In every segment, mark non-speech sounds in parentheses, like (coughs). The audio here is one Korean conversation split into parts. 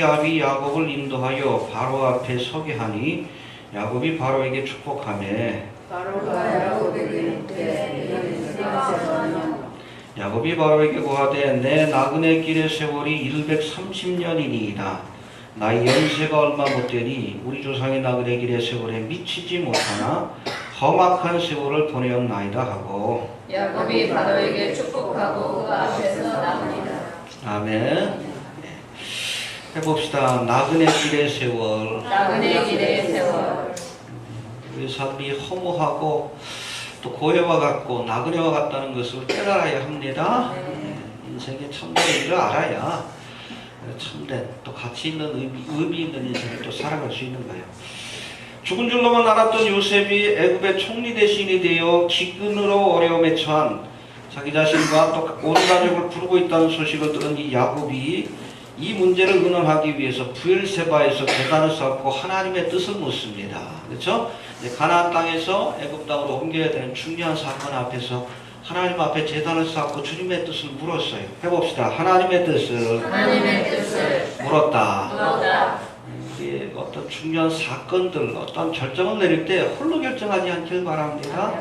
야비 야곱을 인도하여 바로 앞에 서게 하니 야곱이 바로에게 축복하매 야곱이 바로에게 고하되 내 나그네 길의 세월이 130년이니이다 나의 연세가 얼마 못 되니 우리 조상의 나그네 길의 세월에 미치지 못하나 험악한 세월을 보내었나이다 하고 야곱이 바로에게 축복하고 그 앞에서 나옵니다. 아멘 네. 해봅시다 나그네 길의 세월 나그네 길의 세월 우리 사람이 허무하고 또 고해와 같고 나그네와 같다는 것을 깨달아야 합니다. 네, 인생의 참된 일을 알아야 참된 또 가치 있는 의미, 의미 있는 인생을 또 살아갈 수 있는 거예요. 죽은 줄로만 알았던 요셉이 애굽의 총리 대신이 되어 기근으로 어려움에 처한 자기 자신과 또 온 가족을 부르고 있다는 소식을 들은 이 야곱이 이 문제를 의논하기 위해서 부엘세바에서 계단을 쌓고 하나님의 뜻을 묻습니다. 그렇죠? 가나안 땅에서 애굽 땅으로 옮겨야 되는 중요한 사건 앞에서 하나님 앞에 재단을 쌓고 주님의 뜻을 물었어요. 해봅시다. 하나님의 뜻을 하나님의 뜻을 물었다. 물었다. 우리 어떤 중요한 사건들, 어떤 결정을 내릴 때 홀로 결정하지 않길 바랍니다.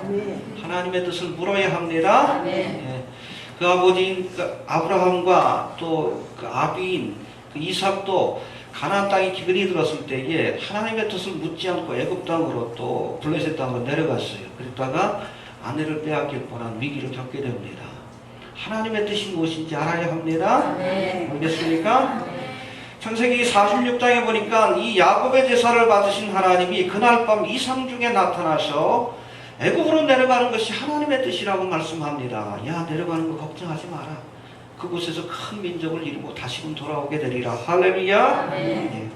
하나님의 뜻을 물어야 합니다. 아멘. 예. 그 아버지인 그 아브라함과 또 그 아비인 그 이삭도 가나안 땅에 기근이 들었을 때에 하나님의 뜻을 묻지 않고 애굽 땅으로 또 블레셋 땅으로 내려갔어요. 그랬다가 아내를 빼앗길 뻔한 위기를 겪게 됩니다. 하나님의 뜻이 무엇인지 알아야 합니다. 아멘. 알겠습니까? 창세기 46장에 보니까 이 야곱의 제사를 받으신 하나님이 그날 밤 이상 중에 나타나서 애굽으로 내려가는 것이 하나님의 뜻이라고 말씀합니다. 야 내려가는 거 걱정하지 마라. 그곳에서 큰 민족을 이루고 다시금 돌아오게 되리라. 할렐루야. 예.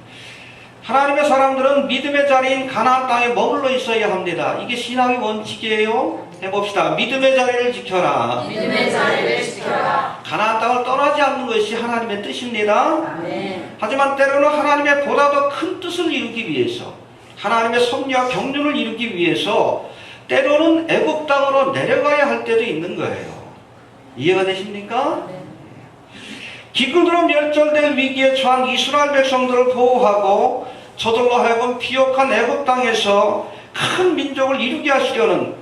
하나님의 사람들은 믿음의 자리인 가나안 땅에 머물러 있어야 합니다. 이게 신앙의 원칙이에요. 해봅시다. 믿음의 자리를 지켜라. 믿음의 자리를 지켜라. 가나안 땅을 떠나지 않는 것이 하나님의 뜻입니다. 아멘. 하지만 때로는 하나님의 보다 더 큰 뜻을 이루기 위해서 하나님의 섭리와 경륜을 이루기 위해서 때로는 애굽 땅으로 내려가야 할 때도 있는 거예요. 이해가 되십니까? 기근으로 멸절될 위기에 처한 이스라엘 백성들을 보호하고 저들로 하여금 비옥한 애굽 땅에서 큰 민족을 이루게 하시려는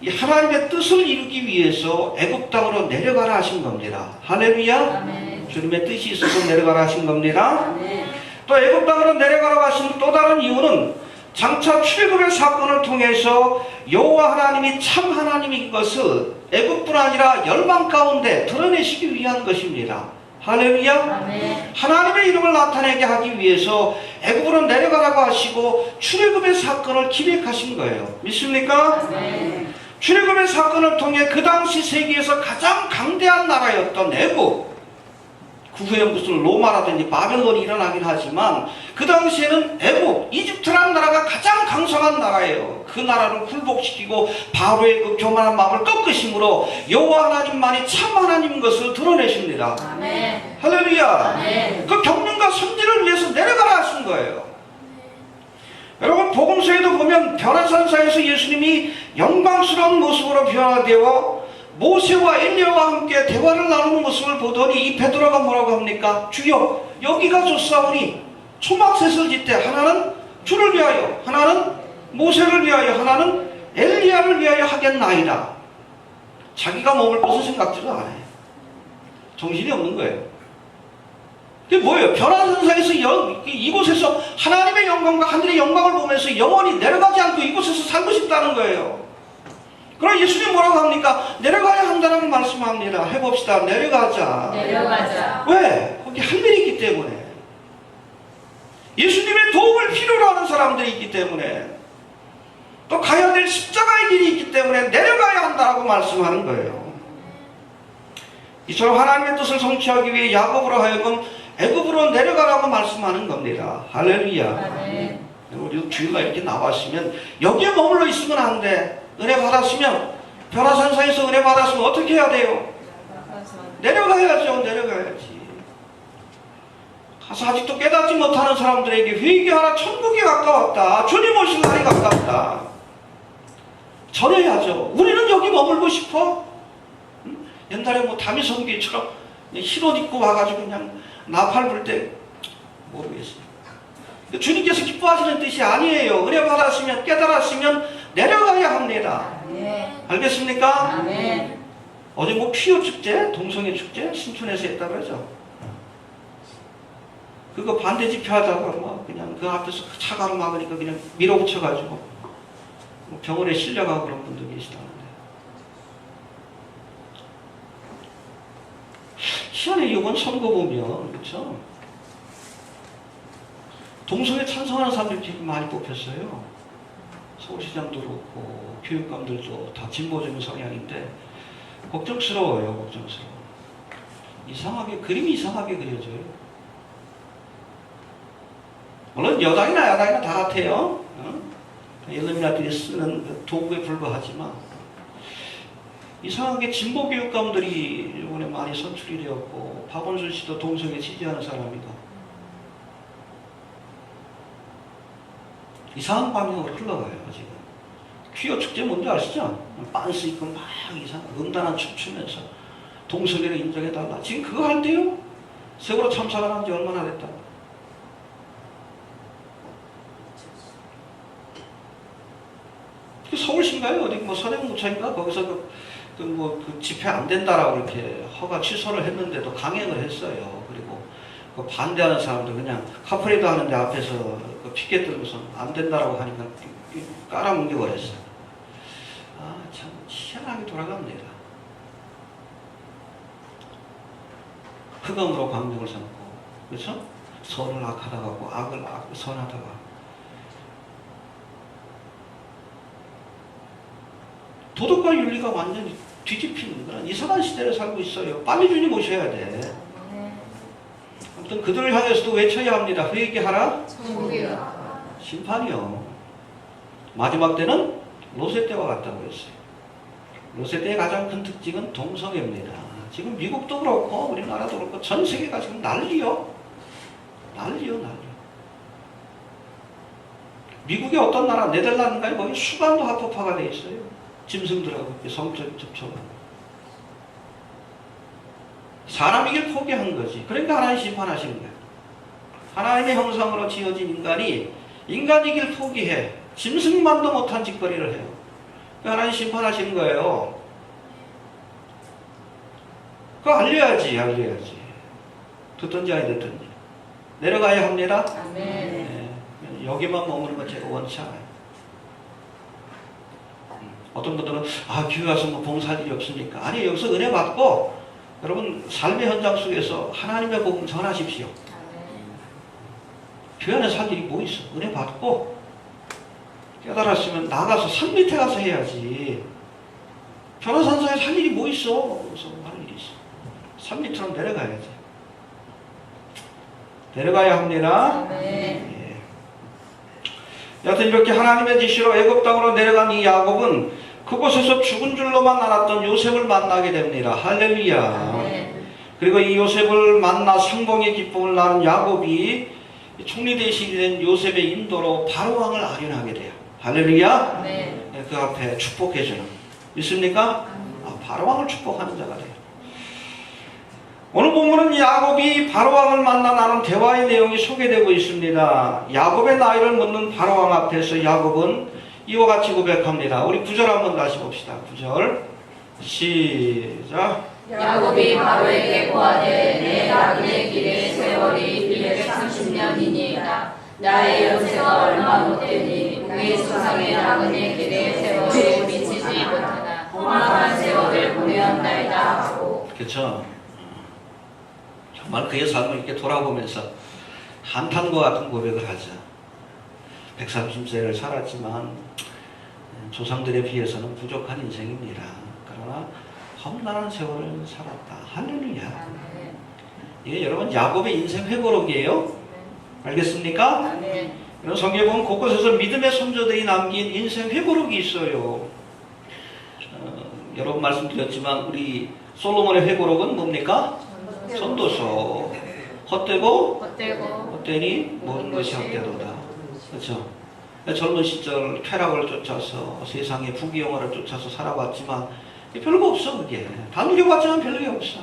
이 하나님의 뜻을 이루기 위해서 애굽 땅으로 내려가라 하신 겁니다. 할렐루야. 아멘. 주님의 뜻이 있어서 내려가라 하신 겁니다. 아멘. 또 애굽 땅으로 내려가라고 하신 또 다른 이유는 장차 출애굽의 사건을 통해서 여호와 하나님이 참 하나님인 것을 애굽뿐 아니라 열방 가운데 드러내시기 위한 것입니다. 할렐루야. 하나님의 이름을 나타내게 하기 위해서 애굽으로 내려가라고 하시고 출애굽의 사건을 기획하신 거예요. 믿습니까? 출애굽의 사건을 통해 그 당시 세계에서 가장 강대한 나라였던 애굽 그 후에 무슨 로마라든지 바벨론이 일어나긴 하지만 그 당시에는 애굽 이집트라는 나라가 가장 강성한 나라예요 그 나라를 굴복시키고 바로의 그 교만한 마음을 꺾으심으로 여호와 하나님만이 참 하나님인 것을 드러내십니다 아멘. 할렐루야 아멘. 그 경륜과 선지를 위해서 내려가라 하신 거예요. 여러분 복음서에도 보면 변화산사에서 예수님이 영광스러운 모습으로 변화되어 모세와 엘리야와 함께 대화를 나누는 모습을 보더니 이 베드로가 뭐라고 합니까? 주여 여기가 좋사오니 초막셋을 짓되 하나는 주를 위하여 하나는 모세를 위하여 하나는 엘리야를 위하여 하겠나이다. 자기가 머물 곳을 생각지도 않아요. 정신이 없는 거예요. 그게 뭐예요? 변화선상에서 영, 이곳에서 하나님의 영광과 하늘의 영광을 보면서 영원히 내려가지 않고 이곳에서 살고 싶다는 거예요. 그럼 예수님 뭐라고 합니까? 내려가야 한다는 말씀합니다. 해봅시다. 내려가자. 내려가자. 왜? 거기 할 일이 있기 때문에. 예수님의 도움을 필요로 하는 사람들이 있기 때문에. 또 가야 될 십자가의 길이 있기 때문에 내려가야 한다고 말씀하는 거예요. 이처럼 하나님의 뜻을 성취하기 위해 야곱으로 하여금 애굽으로 내려가라고 말씀하는 겁니다. 할렐루야. 아멘. 우리도 주일날 이렇게 나왔으면 여기에 머물러 있으면 안 돼. 은혜 받았으면 변화산상에서 은혜 받았으면 어떻게 해야 돼요? 내려가야죠. 내려가야지. 가서 아직도 깨닫지 못하는 사람들에게 회개하라 천국이 가까웠다. 주님 오실 날이 가깝다. 전해야죠. 우리는 여기 머물고 싶어? 응? 옛날에 뭐 다미성교처럼 흰옷 입고 와가지고 그냥 나팔 불 때 모르겠어요. 주님께서 기뻐하시는 뜻이 아니에요. 은혜 받았으면 깨달았으면 내려가야 합니다. 아멘. 알겠습니까? 아멘. 어제 뭐 피오 축제, 동성애 축제 신촌에서 했다 그러죠. 그거 반대 집회하다가 막 그냥 그 앞에서 차가로 막으니까 그냥 밀어붙여가지고 뭐 병원에 실려가고 그런 분도 계시다는데. 희한해 이번 선거 보면 그렇죠. 동성애 찬성하는 사람들이 많이 뽑혔어요. 서울시장도 그렇고 교육감들도 다 진보적인 성향인데 걱정스러워요, 걱정스러워. 이상하게, 그림이 이상하게 그려져요. 물론 여당이나 야당이나 다 같아요. 어? 일루미나들이 쓰는 그 도구에 불과하지만 이상하게 진보 교육감들이 이번에 많이 선출이 되었고 박원순 씨도 동성애 지지하는 사람이고 이상한 방향으로 흘러가요 지금. 퀴어 축제 뭔지 아시죠? 빤스 입고 막 이상 음란한 춤 추면서 동성애를 인정해달라. 지금 그거 할 때요? 세월호 참사가 난 지 얼마나 됐다. 그 서울시인가요? 어디 뭐 서대문구청인가? 거기서 그, 그 뭐, 그 집회 안 된다라고 이렇게 허가 취소를 했는데도 강행을 했어요. 그리고 그 반대하는 사람들 그냥 카프레이드 하는데 앞에서 그 피켓 들고서 안 된다라고 하니까 깔아뭉겨 버렸어요. 아, 참 희한하게 돌아갑니다. 흑암으로 광명을 삼고, 그렇죠? 선을 악하다가 악을 악, 선하다가. 도덕과 윤리가 완전히 뒤집히는 그런 이상한 시대를 살고 있어요. 빨리 주님 오셔야 돼. 아무튼 그들을 향해서도 외쳐야 합니다. 회개하라. 천국이요. 심판이요. 마지막 때는 로세 때와 같다고 했어요. 로세 때의 가장 큰 특징은 동성애입니다. 지금 미국도 그렇고 우리나라도 그렇고 전 세계가 지금 난리요. 난리요, 난리. 미국의 어떤 나라, 네덜란드인가요? 거기 수반도 합법화가 돼 있어요. 짐승들하고 성적 접촉을. 사람이길 포기한 거지. 그러니까 하나님 심판하시는 거예요. 하나님의 형상으로 지어진 인간이 인간이길 포기해. 짐승만도 못한 짓거리를 해요. 그 하나님 심판하시는 거예요. 그거 알려야지, 알려야지. 듣든지 아니 듣든지. 내려가야 합니다. 아멘. 네. 여기만 머무는 건 제가 원치 않아요. 음, 어떤 분들은 아 교회 와서 뭐 봉사할 일이 없습니까? 아니 여기서 은혜 받고 여러분 삶의 현장 속에서 하나님의 복음 전하십시오. 교회 안에 살 일이 뭐 있어? 은혜 받고 깨달았으면 나가서 산 밑에 가서 해야지. 변호산사에 살 일이 뭐 있어? 그래서 할 일이 있어. 산 밑으로 내려가야지. 내려가야 합니다. 아멘. 예. 여하튼 이렇게 하나님의 지시로 애굽 땅으로 내려간 이 야곱은 그곳에서 죽은 줄로만 알았던 요셉을 만나게 됩니다. 할렐루야. 그리고 이 요셉을 만나 상봉의 기쁨을 나눈 야곱이 총리 대신이 된 요셉의 인도로 바로 왕을 아련하게 돼요. 할렐루야. 아멘. 네, 그 앞에 축복해주는 믿습니까? 아, 바로 왕을 축복하는 자가 돼요. 오늘 본문은 야곱이 바로왕을 만나 나눈 대화의 내용이 소개되고 있습니다. 야곱의 나이를 묻는 바로왕 앞에서 야곱은 이와 같이 고백합니다. 우리 구절 한번 다시 봅시다. 구절 시작. 야곱이 바로에게 고하되 내 낙인의 길의 세월이 230년이니이다. 나의 연세가 얼마 못되니 우리 수상의 낙인의 길의 세월이 미치지 못하나 험악한 세월을 보내었나이다 하고 그렇죠. 정말 그의 삶을 이렇게 돌아보면서 한탄과 같은 고백을 하죠. 130세를 살았지만 조상들에 비해서는 부족한 인생입니다. 그러나 험난한 세월을 살았다. 할렐루야. 이게 여러분 야곱의 인생 회고록이에요. 알겠습니까? 아멘. 이런 성경에 보면 곳곳에서 믿음의 선조들이 남긴 인생 회고록이 있어요. 어, 여러 번 말씀드렸지만 우리 솔로몬의 회고록은 뭡니까? 선도서. 헛되고 헛되고 헛되니 모든 것이 헛되도다. 그렇죠? 젊은 시절 쾌락을 쫓아서 세상의 부귀영화를 쫓아서 살아봤지만 별거 없어 그게. 다 누려봤지만 별게 없어.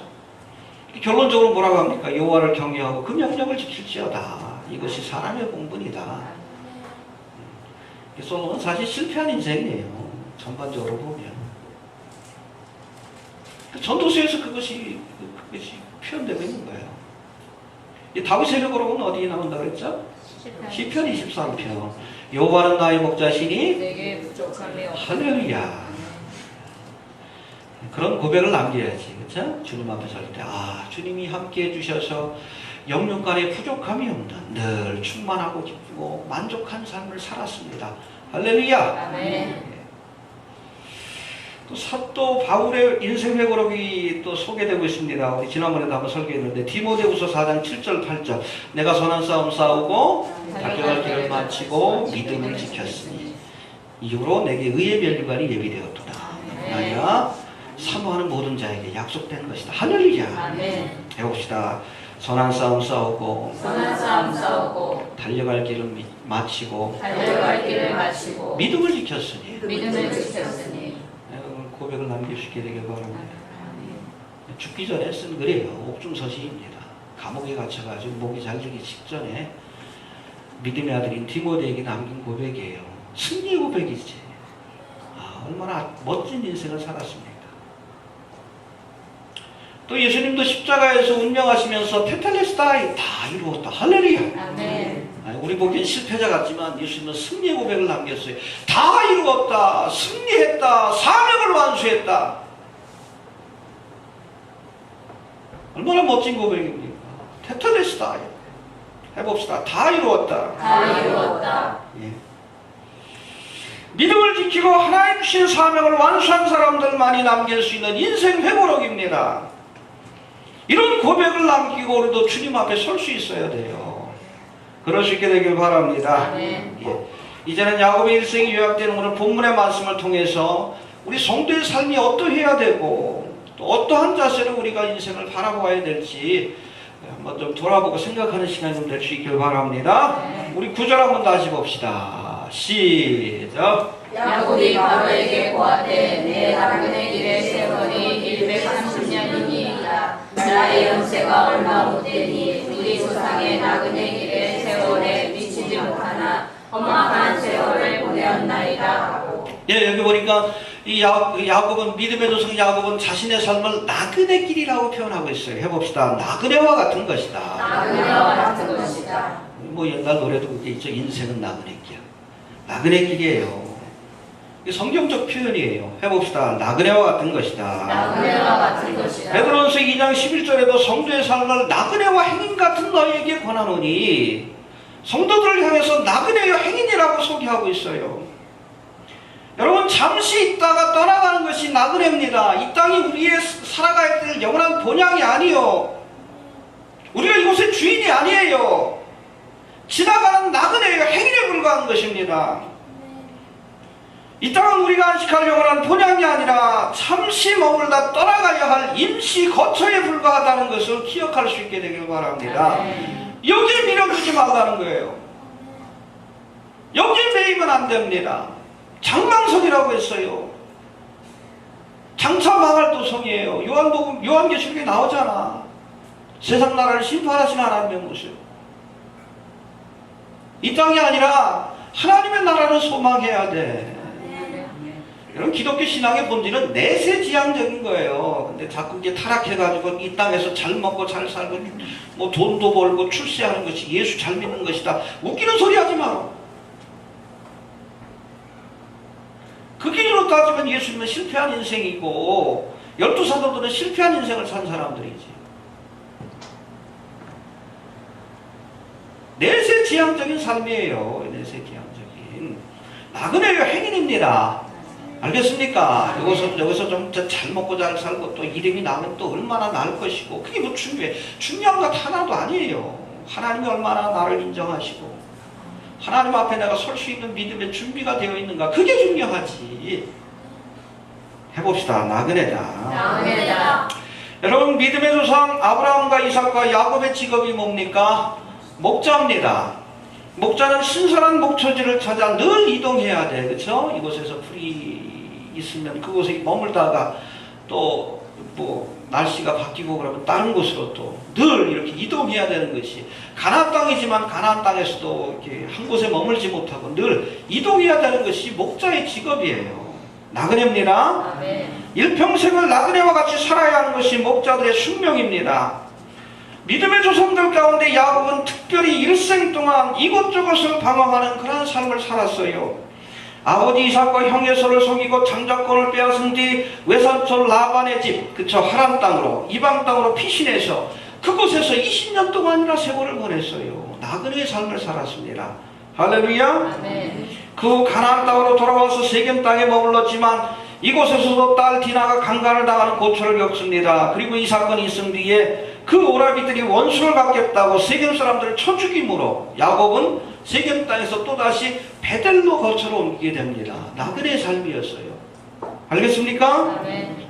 결론적으로 뭐라고 합니까? 여호와를 경외하고 그 명령을 지킬지어다. 이것이 사람의 공분이다. 솔로몬은 사실 실패한 인생이에요. 전반적으로 보면. 전도서에서 그것이 그것이 표현되고 있는 거예요. 이 다윗 세력으로는 어디에 나온다 그랬죠? 시편 23편. 여호와는 나의 목자시니 내게 부족함이 없다. 할렐루야. 그런 고백을 남겨야지, 그렇죠? 주님 앞에 설 때, 아, 주님이 함께 해주셔서 영육 간에 부족함이 없는 늘 충만하고 기쁘고 만족한 삶을 살았습니다. 할렐루야. 아멘. 또 사도 바울의 인생 회고록이 또 소개되고 있습니다. 우리 지난번에도 한번 설교했는데 디모데후서 4장 7절 8절 내가 선한 싸움 싸우고 달려갈 길을 마치고 믿음을 지켰으니 이후로 내게 의의 면류관이 예비되었도다. 나야 사모하는 모든 자에게 약속된 것이다. 아멘. 해봅시다. 선한 싸움 싸우고 선한 싸움 싸우고 달려갈 길을 미- 마치고 달려갈 길을 마치고 믿음을 지켰으니 믿음을 지켰으니 고백을 있게 되길 바랍니다. 죽기 전에 쓴 글이에요. 옥중서시입니다. 감옥에 갇혀가지고 목이 잘리기 직전에 믿음의 아들인 디모데에게 남긴 고백이에요. 승리의 고백이지. 아, 얼마나 멋진 인생을 살았습니까? 또 예수님도 십자가에서 운명하시면서 테텔레스타이 다 이루었다. 할렐루야. 아멘. 우리 보기엔 실패자 같지만 예수님은 승리의 고백을 남겼어요. 다 이루었다. 승리했다. 사명을 완수했다. 얼마나 멋진 고백입니까? 테트레스다. 해봅시다. 다 이루었다. 다 이루었다. 예. 믿음을 지키고 하나님 주신 사명을 완수한 사람들만이 남길 수 있는 인생 회고록입니다. 이런 고백을 남기고 우리도 주님 앞에 설 수 있어야 돼요. 그럴 수 있게 되길 바랍니다. 아멘. 예. 이제는 야곱의 일생이 요약되는 오늘 본문의 말씀을 통해서 우리 성도의 삶이 어떠해야 되고 또 어떠한 자세로 우리가 인생을 바라보아야 될지 한번 좀 돌아보고 생각하는 시간이 좀 될 수 있길 바랍니다. 우리 구절 한번 다시 봅시다. 시작. 야곱이 바로에게 고하되 내 나그네 길의 세월이 130년이니이다. 나의 연세가 얼마 못되니 우리 조상의 나그네 못하나 험악한 세월을 보내었나이다 하고 예, 여기 보니까 이 야, 야곱은 믿음의 조상 야곱은 자신의 삶을 나그네 길이라고 표현하고 있어요. 해봅시다. 나그네와 같은 것이다. 나그네와 같은 것이다. 뭐 옛날 노래도 그게 있죠. 인생은 나그네 길. 나그네 길이에요. 성경적 표현이에요. 해봅시다. 나그네와 같은 것이다. 나그네와 같은 것이다. 베드로전서 2장 11절에도 성도의 삶을 나그네와 행인 같은 너에게 권하노니 성도들을 향해서 나그네여 행인이라고 소개하고 있어요. 여러분 잠시 있다가 떠나가는 것이 나그네입니다. 이 땅이 우리의 살아가야 될 영원한 본향이 아니요. 우리가 이곳의 주인이 아니에요. 지나가는 나그네여 행인에 불과한 것입니다. 이 땅은 우리가 안식할 영원한 본향이 아니라 잠시 머물다 떠나가야 할 임시 거처에 불과하다는 것을 기억할 수 있게 되길 바랍니다. 여기에 밀어주지 말라는 거예요. 여기에 매이면 안 됩니다. 장망성이라고 했어요. 장차 망할 도성이에요. 요한복음, 요한계시록에 나오잖아. 세상 나라를 심판하신 하나님의 모습. 이 땅이 아니라 하나님의 나라를 소망해야 돼. 여러분 기독교 신앙의 본질은 내세지향적인 거예요. 근데 자꾸 이게 타락해가지고 이 땅에서 잘 먹고 잘 살고 뭐 돈도 벌고 출세하는 것이 예수 잘 믿는 것이다. 웃기는 소리 하지 마. 그 기준으로 따지면 예수님은 실패한 인생이고 열두 사도들은 실패한 인생을 산 사람들이지. 내세지향적인 삶이에요. 내세지향적인 나그네요 행인입니다. 알겠습니까? 여기서, 여기서 좀 잘 먹고 잘 살고 또 이름이 나면 또 얼마나 나을 것이고, 그게 뭐 중요해. 중요한 것 하나도 아니에요. 하나님이 얼마나 나를 인정하시고, 하나님 앞에 내가 설 수 있는 믿음의 준비가 되어 있는가, 그게 중요하지. 해봅시다. 나그네다. 나그네다. 여러분, 믿음의 조상 아브라함과 이삭과 야곱의 직업이 뭡니까? 목자입니다. 목자는 신선한 목초지를 찾아 늘 이동해야 돼. 그렇죠? 이곳에서 풀이 있으면 그곳에 머물다가 또 뭐 날씨가 바뀌고 그러면 다른 곳으로 또 늘 이렇게 이동해야 되는 것이 가나안 땅이지만 가나안 땅에서도 이렇게 한 곳에 머물지 못하고 늘 이동해야 되는 것이 목자의 직업이에요. 나그네입니다. 아멘. 일평생을 나그네와 같이 살아야 하는 것이 목자들의 숙명입니다. 믿음의 조상들 가운데 야곱은 특별히 일생 동안 이곳저곳을 방황하는 그러한 삶을 살았어요. 아버지 이삭과 형 에서를 속이고 장자권을 빼앗은 뒤 외삼촌 라반의 집, 그쵸 하란 땅으로 이방 땅으로 피신해서 그곳에서 20년 동안이나 세월을 보냈어요. 나그네의 삶을 살았습니다. 할렐루야. 그 가나안 땅으로 돌아와서 세겜 땅에 머물렀지만 이곳에서도 딸 디나가 강간을 당하는 고초를 겪습니다. 그리고 이 사건이 있은 뒤에 그 오라비들이 원수를 갖겠다고 세겜 사람들을 쳐 죽임으로 야곱은 세겜 땅에서 또다시 베델로 거처로 옮기게 됩니다. 나그네의 삶이었어요. 알겠습니까? 아멘.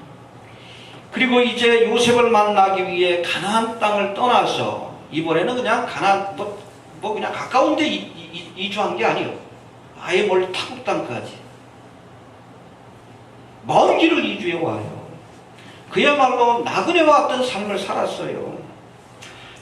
그리고 이제 요셉을 만나기 위해 가나안 땅을 떠나서 이번에는 그냥 가나안 뭐, 뭐 그냥 가까운데 이- 이- 이주한 게 아니에요. 아예 멀리 타국 땅까지 먼 길을 이주해 와요. 그야말로 나그네와 같은 삶을 살았어요.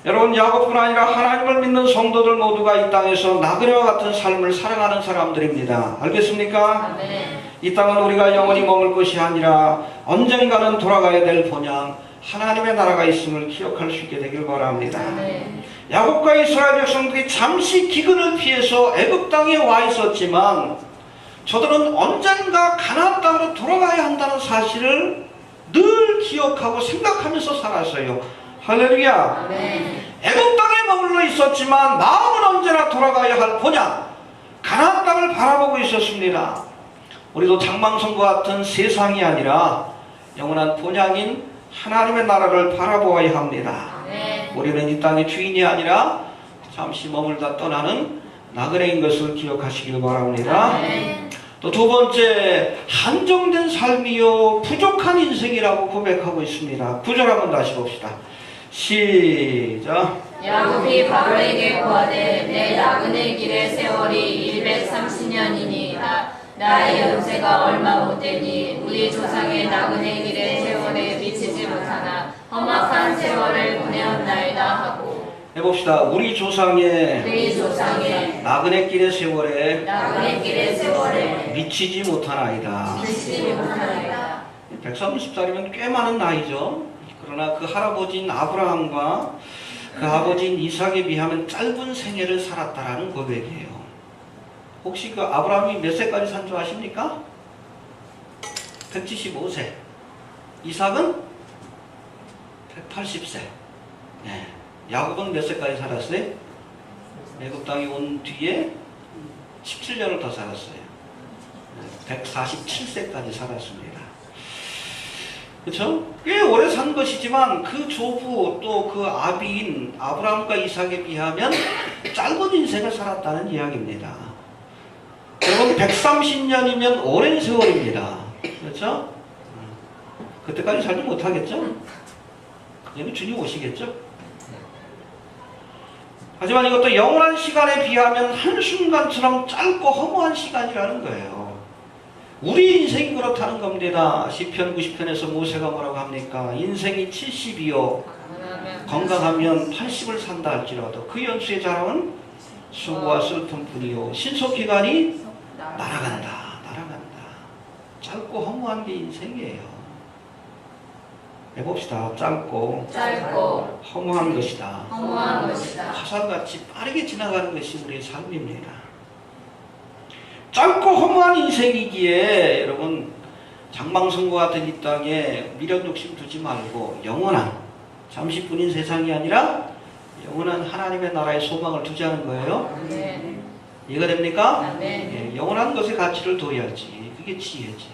여러분 야곱뿐 아니라 하나님을 믿는 성도들 모두가 이 땅에서 나그네와 같은 삶을 살아가는 사람들입니다. 알겠습니까? 아멘. 이 땅은 우리가 영원히 머물 것이 아니라 언젠가는 돌아가야 될 본향 하나님의 나라가 있음을 기억할 수 있게 되길 바랍니다. 아멘. 야곱과 이스라엘 백성들이 잠시 기근을 피해서 애굽 땅에 와 있었지만 저들은 언젠가 가나안 땅으로 돌아가야 한다는 사실을 늘 기억하고 생각하면서 살았어요. 할렐루야. 아멘. 애굽 땅에 머물러 있었지만 마음은 언제나 돌아가야 할 본향 가나안 땅을 바라보고 있었습니다. 우리도 장망성과 같은 세상이 아니라 영원한 본향인 하나님의 나라를 바라보아야 합니다. 아멘. 우리는 이 땅의 주인이 아니라 잠시 머물다 떠나는 나그네인 것을 기억하시길 바랍니다. 아멘. 또두 번째 한정된 삶이요 부족한 인생이라고 고백하고 있습니다. 구절 한번 다시 봅시다. 시작. 야곱이 바로에게 구하되 내 나그네 길의 세월이 130년이니이다. 나의 연세가 얼마 못되니 우리 조상의 나그네 길의 세월에 미치지 못하나 험악한 세월을 보내었나이다 하고 해봅시다. 우리 조상의 우리 조상의 나그네 길의 세월에 나그네 길의 세월에 미치지 못한 아이다. 미치지 못하나이다. 130살이면 꽤 많은 나이죠. 그러나 그 할아버지인 아브라함과 그 아버지인 이삭에 비하면 짧은 생애를 살았다라는 고백이에요. 혹시 그 아브라함이 몇 세까지 산 줄 아십니까? 175세. 이삭은 180세. 네. 야곱은 몇 세까지 살았어요? 애굽 땅에 온 뒤에 17년을 더 살았어요. 147세까지 살았습니다. 그렇죠? 꽤 오래 산 것이지만 그 조부 또 그 아비인 아브라함과 이삭에 비하면 (coughs) 짧은 인생을 살았다는 이야기입니다. 여러분 130년이면 오랜 세월입니다. 그렇죠? 그때까지 살지 못하겠죠? 그냥 주님 오시겠죠? 하지만 이것도 영원한 시간에 비하면 한순간처럼 짧고 허무한 시간이라는 거예요. 우리 인생이 그렇다는 겁니다. 시편 90편에서 모세가 뭐라고 합니까? 인생이 70이요. 건강하면 80을 산다 할지라도 그 연수의 자랑은 수고와 슬픔 뿐이요. 신속 기간이 날아간다. 날아간다. 짧고 허무한 게 인생이에요. 해봅시다. 짧고 짧고 허무한 것이다. 허무한 것이다. 화살같이 빠르게 지나가는 것이 우리의 삶입니다. 짧고 허무한 인생이기에 여러분 장망성과 같은 이 땅에 미련 욕심 두지 말고 영원한 잠시 뿐인 세상이 아니라 영원한 하나님의 나라의 소망을 두자는 거예요. 아멘. 이해가 됩니까? 아멘. 예, 영원한 것의 가치를 둬야지. 그게 지혜지.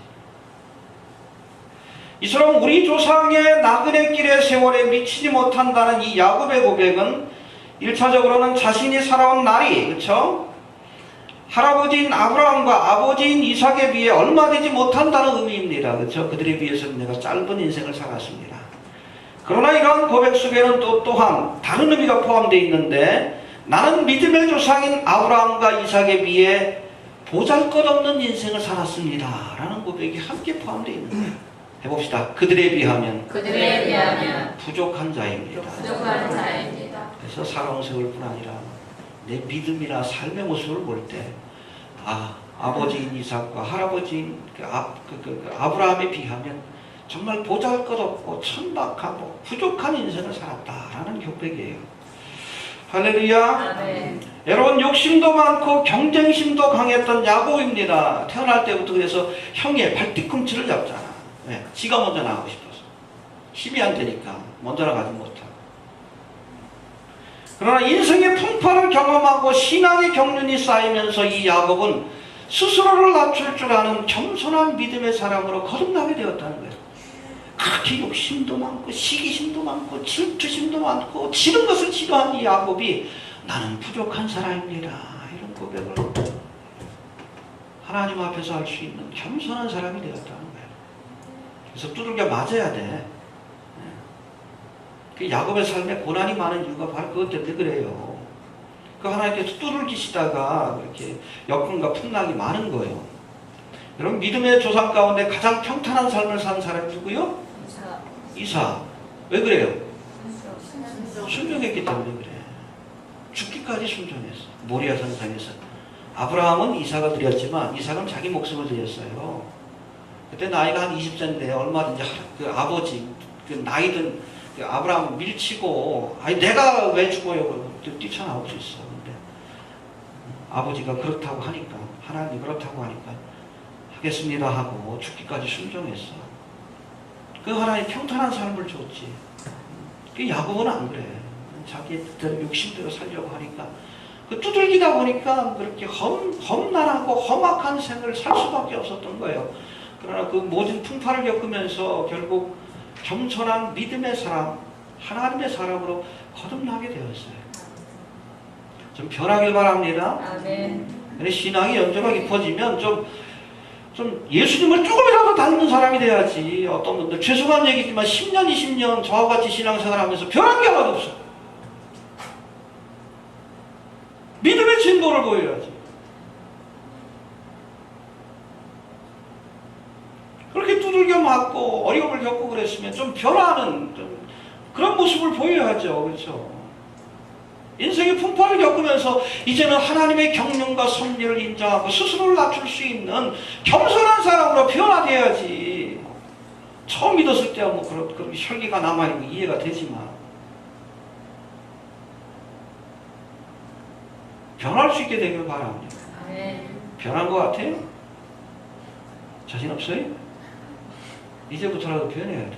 이처럼 우리 조상의 나그네 길의 세월에 미치지 못한다는 이 야곱의 고백은 일차적으로는 자신이 살아온 날이 그렇죠? 할아버지인 아브라함과 아버지인 이삭에 비해 얼마 되지 못한다는 의미입니다. 그렇죠? 그들에 비해서는 내가 짧은 인생을 살았습니다. 그러나 이러한 고백 속에는 또 또한 다른 의미가 포함되어 있는데 나는 믿음의 조상인 아브라함과 이삭에 비해 보잘것없는 인생을 살았습니다. 라는 고백이 함께 포함되어 있는 거예요. 해봅시다. 그들에 비하면 그들에 비하면 부족한 자입니다. 부족한 자입니다. 그래서 살아온 세월뿐 아니라 내 믿음이나 삶의 모습을 볼 때, 아, 아버지인 이삭과 할아버지인 그 아, 그, 그, 그 아브라함에 비하면 정말 보잘 것 없고 천박하고 부족한 인생을 살았다라는 고백이에요. 할렐루야. 아멘. 여러분 욕심도 많고 경쟁심도 강했던 야곱입니다. 태어날 때부터 그래서 형의 발뒤꿈치를 잡잖아. 왜? 지가 먼저 나가고 싶어서. 힘이 안 되니까 먼저 나가지 못하고. 그러나 인생의 풍파를 경험하고 신앙의 경륜이 쌓이면서 이 야곱은 스스로를 낮출 줄 아는 겸손한 믿음의 사람으로 거듭나게 되었다는 거예요. 그렇게 욕심도 많고 시기심도 많고 질투심도 많고 지는 것을 싫어한 이 야곱이 나는 부족한 사람입니다. 이런 고백을 하나님 앞에서 할 수 있는 겸손한 사람이 되었다는 거예요. 그래서 두들겨 맞아야 돼. 그 야곱의 삶에 고난이 많은 이유가 바로 그것 때문에 그래요. 그 하나님께서 뚫을기시다가 이렇게 역군과 풍랑이 많은 거예요. 여러분 믿음의 조상 가운데 가장 평탄한 삶을 산 사람이 누구요? 이사. 이사. 왜 그래요? 순종. 순종했기 때문에 그래. 죽기까지 순종했어. 모리아 산상에서. 아브라함은 이삭을 드렸지만 이삭은 자기 목숨을 드렸어요. 그때 나이가 한 20세인데 얼마든지 하- 그 아버지 그 나이든 그 아브라함을 밀치고 아니 내가 왜 죽어요? 그러고 또 뛰쳐나올 수 있어. 근데 아버지가 그렇다고 하니까 하나님이 그렇다고 하니까 하겠습니다 하고 죽기까지 순종했어. 그 하나님 평탄한 삶을 줬지. 그 야곱은 안 그래. 자기 뜻대로 욕심대로 살려고 하니까 그 두들기다 보니까 그렇게 험, 험난하고 험악한 생을 살 수밖에 없었던 거예요. 그러나 그 모든 풍파를 겪으면서 결국 겸손한 믿음의 사람, 하나님의 사람으로 거듭나게 되었어요. 좀 변하길 바랍니다. 아멘. 신앙이 연조가 깊어지면 좀, 좀 예수님을 조금이라도 닮는 사람이 돼야지. 어떤 분들, 죄송한 얘기지만 10년, 20년 저와 같이 신앙생활 하면서 변한 게 하나도 없어. 믿음의 진보를 보여야지. 그렇게 두들겨 맞고 어려움을 겪고 그랬으면 좀 변하는 좀 그런 모습을 보여야죠. 그렇죠? 인생의 풍파를 겪으면서 이제는 하나님의 경륜과 섭리를 인정하고 스스로를 낮출 수 있는 겸손한 사람으로 변화돼야지. 처음 믿었을 때야 뭐 그런, 그런 혈기가 남아있고 이해가 되지만 변할 수 있게 되길 바랍니다. 아멘. 변한 것 같아요? 자신 없어요? 이제부터라도 변해야 돼.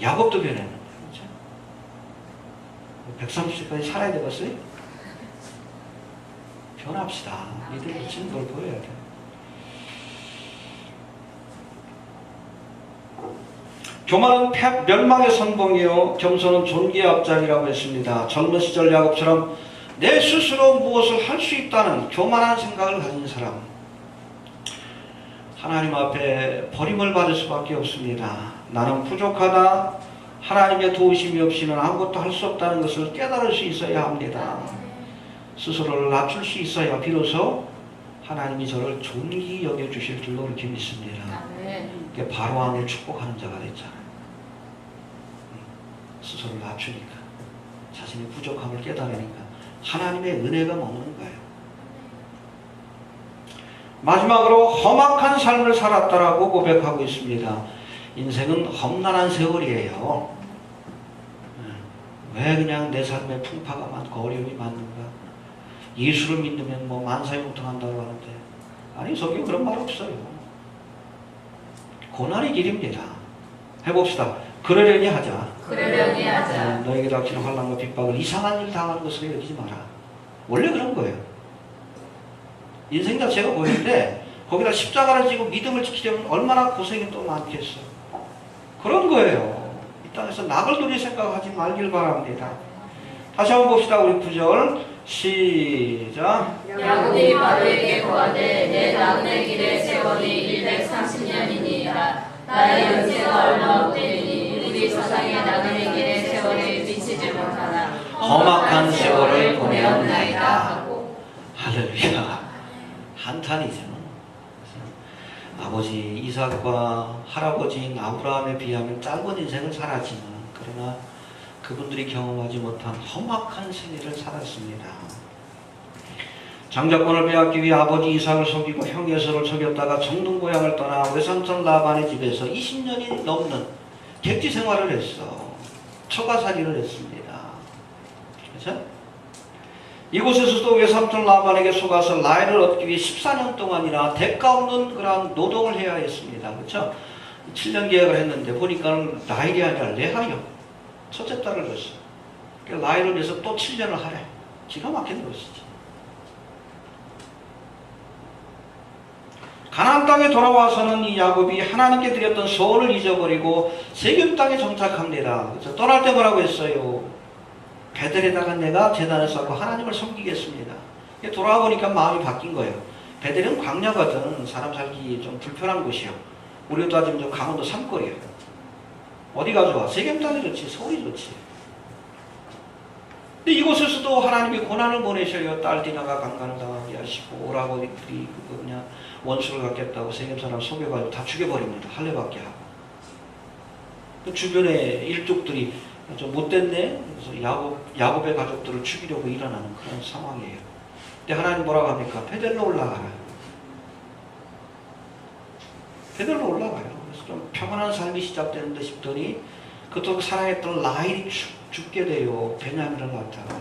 야곱도 변했는데, 그렇죠? 130세까지 살아야 되겠어요? 변합시다. 믿음 붙이는 걸 보여야 돼. 교만은 패- 멸망의 선봉이요 겸손은 존귀의 앞자리라고 했습니다. 젊은 시절 야곱처럼 내 스스로 무엇을 할 수 있다는 교만한 생각을 가진 사람 하나님 앞에 버림을 받을 수밖에 없습니다. 나는 부족하다. 하나님의 도우심이 없이는 아무것도 할 수 없다는 것을 깨달을 수 있어야 합니다. 스스로를 낮출 수 있어야 비로소 하나님이 저를 존귀 여겨 주실 줄로 이렇게 믿습니다. 이게 바로왕을 축복하는 자가 됐잖아요. 스스로를 낮추니까 자신의 부족함을 깨달으니까 하나님의 은혜가 머무는 거예요. 마지막으로 험악한 삶을 살았다라고 고백하고 있습니다. 인생은 험난한 세월이에요. 왜 그냥 내 삶에 풍파가 많고 어려움이 많은가? 예수를 믿으면 뭐 만사형통한다고 하는데 아니 성경 그런 말 없어요. 고난의 길입니다. 해봅시다. 그러려니 하자. 그러려니 하자. 어, 너에게 닥치는 환란과 핍박을 이상한 일 당하는 것으로 여기지 마라. 원래 그런 거예요. 인생 자체가 보이는데 거기다 십자가를 지고 믿음을 지키려면 얼마나 고생이 또 많겠어. 그런 거예요. 이 땅에서 낙을 돌릴 생각하지 말길 바랍니다. 다시 한번 봅시다. 우리 구절 시작. 야곱이 바로에게 고하되 내 나그네 길의 세월이 130년이니이다. 나의 연세가 얼마 못되니 우리 조상의 나그네 길의 세월이 미치지 못하나 험악한 세월을 보내었나이다 하고 할렐루야. 한탄이죠. 아버지 이삭과 할아버지인 아브라함에 비하면 짧은 인생을 살았지만 그러나 그분들이 경험하지 못한 험악한 생애를 살았습니다. 장자권을 빼앗기 위해 아버지 이삭을 속이고 형 예서를 속였다가 정등 고향을 떠나 외삼촌 라반의 집에서 20년이 넘는 객지 생활을 했어. 처가살이를 했습니다. 그렇죠? 이곳에서도 외삼촌 라반에게 속아서 나이를 얻기 위해 14년 동안이나 대가 없는 그런 노동을 해야 했습니다. 그렇죠? 7년 계약을 했는데 보니까 나일이 아니라 레하요. 첫째 딸을 줬어. 그러니까 나이를 위해서 또 7년을 하래. 기가 막힌 것이지. 가나안 땅에 돌아와서는 이 야곱이 하나님께 드렸던 소원을 잊어버리고 세겜 땅에 정착합니다. 그래서 떠날 때 뭐라고 했어요? 베델에다가 내가 재단을 쌓고 하나님을 섬기겠습니다. 돌아와 보니까 마음이 바뀐 거예요. 베델은 광야거든 사람 살기 좀 불편한 곳이요. 우리로 따지면 좀 강원도 산골이에요. 어디가 좋아? 세겜 땅이 좋지, 서울이 좋지. 근데 이곳에서도 하나님이 고난을 보내셔요. 딸 디나가 강간을 당하게 하시고 오라고 그리 그냥 원수를 갖겠다고 세겜 사람 속여가지고 다 죽여버립니다. 할례받게 하고. 그 주변에 일족들이 좀 못됐네. 그래서 야곱 야곱의 가족들을 죽이려고 일어나는 그런 상황이에요. 근데 하나님 뭐라고 합니까? 베델로 올라가라. 베델로 올라가요. 그래서 좀 평안한 삶이 시작되는 듯 싶더니 그토록 사랑했던 라헬이 죽, 죽게 돼요. 베냐민을 갖다가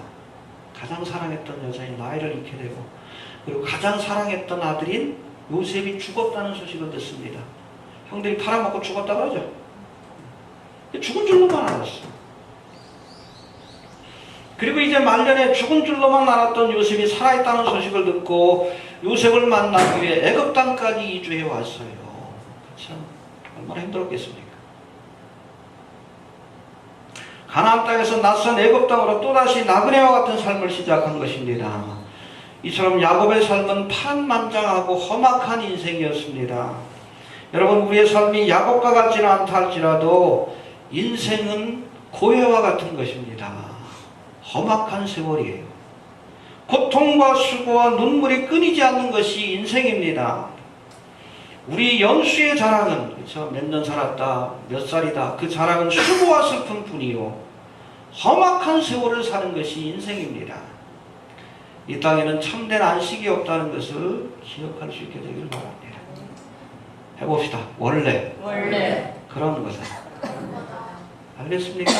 가장 사랑했던 여자인 라헬을 잃게 되고 그리고 가장 사랑했던 아들인 요셉이 죽었다는 소식을 듣습니다. 형들이 팔아먹고 죽었다 그러죠. 죽은 줄로만 알았어. 그리고 이제 말년에 죽은 줄로만 알았던 요셉이 살아있다는 소식을 듣고 요셉을 만나기 위해 애굽 땅까지 이주해 왔어요. 참 얼마나 힘들었겠습니까? 가나안 땅에서 낯선 애굽 땅으로 또다시 나그네와 같은 삶을 시작한 것입니다. 이처럼 야곱의 삶은 파란만장하고 험악한 인생이었습니다. 여러분 우리의 삶이 야곱과 같지는 않다 할지라도 인생은 고해와 같은 것입니다. 험악한 세월이에요. 고통과 수고와 눈물이 끊이지 않는 것이 인생입니다. 우리 연수의 자랑은 그렇죠? 몇 년 살았다, 몇 살이다. 그 자랑은 수고와 슬픈 뿐이요. 험악한 세월을 사는 것이 인생입니다. 이 땅에는 참된 안식이 없다는 것을 기억할 수 있게 되길 바랍니다. 해봅시다. 원래 원래 그런 것은 알겠습니까?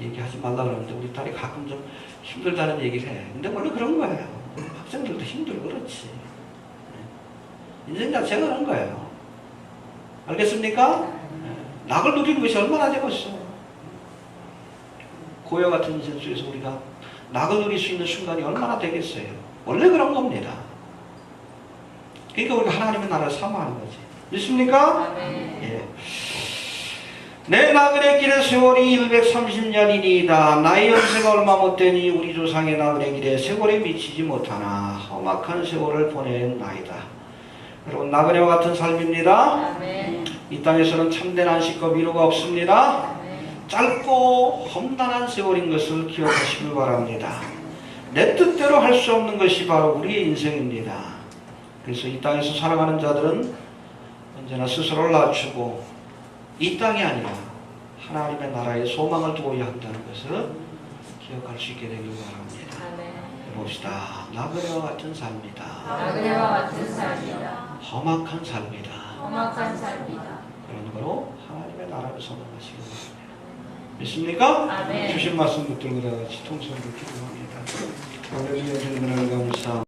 음. 얘기하지 말라 그러는데 우리 딸이 가끔 좀 힘들다는 얘기를 해. 근데 원래 그런 거예요. 학생들도 힘들고 그렇지. 인생 자체가 그런 거예요. 알겠습니까? 낙을 누리는 것이 얼마나 되겠어. 고요 같은 인생 속에서 우리가 낙을 누릴 수 있는 순간이 얼마나 되겠어요. 원래 그런 겁니다. 그러니까 우리가 하나님의 나라를 사모하는 거지. 믿습니까? 예. 내 나그네 길의 세월이 130년이니이다. 나의 연세가 얼마 못되니 우리 조상의 나그네 길에 세월에 미치지 못하나 험악한 세월을 보낸 나이다. 여러분 나그네와 같은 삶입니다. 아멘. 이 땅에서는 참된 안식과 위로가 없습니다. 아멘. 짧고 험난한 세월인 것을 기억하시길 바랍니다. 내 뜻대로 할 수 없는 것이 바로 우리의 인생입니다. 그래서 이 땅에서 살아가는 자들은 언제나 스스로를 낮추고 이 땅이 아니라 하나님의 나라에 소망을 두어야 한다는 것을 기억할 수 있게 되길 바랍니다. 아멘. 해봅시다. 나그네와 같은 삶이다. 나그네와 같은 삶이다. 험악한 삶이다. 험악한 삶이다. 그런 거로 하나님의 나라를 소망하시기 바랍니다. 믿습니까? 아멘. 주신 말씀 붙들고 다 같이 통성으로 기도합니다. 오늘 주신 은혜를